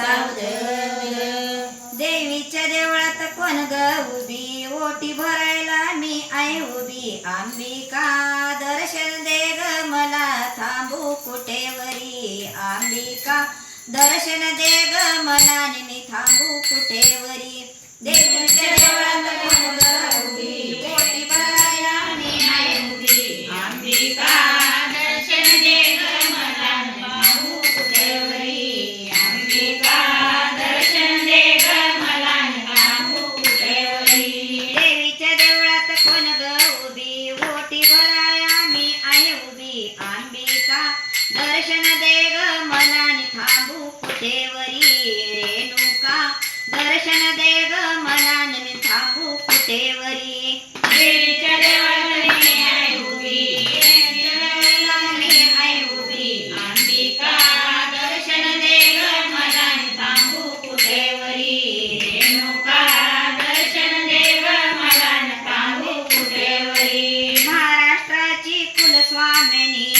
सावध देवीच्या देवळात कोण ग उभी? ओटी भरायला मी आई उभी. अंबिका दर्शन दे ग मला. थांबू कुठेवरी? अंबिका दर्शन दे ग मला. मी थांबू कुठेवरी? देवीच्या देवळात कोण ग उभी? ओटी भरायला मी आई उभी. अंबिका कुठेवरी देवीच्या देवळात मी आहे उभी देवीच्या देवळात मी आहे उभी. अंबिका दर्शन दे ग मला आणि थांबू कुठेवरी रेणुका दर्शन दे ग मला आणि थांबू कुठेवरी महाराष्ट्राची कुलस्वामिनी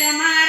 Até mais!